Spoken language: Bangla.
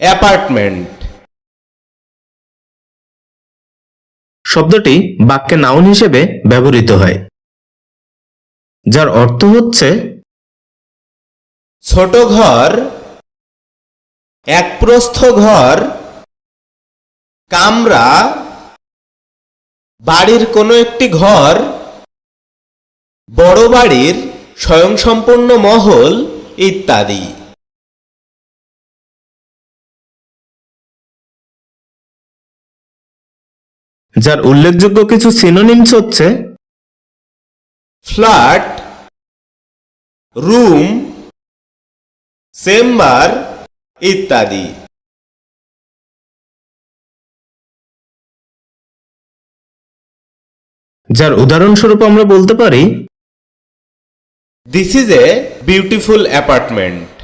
অ্যাপার্টমেন্ট। শব্দটি বাক্যে নাউন হিসেবে ব্যবহৃত হয় যার অর্থ হচ্ছে ছোট ঘর এক প্রস্থ ঘর কামরা বাড়ির কোনো একটি ঘর বড় বাড়ির স্বয়ংসম্পূর্ণ মহল ইত্যাদি। যার উল্লেখযোগ্য কিছু সিনোনিমস হচ্ছে ফ্ল্যাট রুম চেম্বার ইত্যাদি। যার উদাহরণস্বরূপ আমরা বলতে পারি this is a beautiful apartment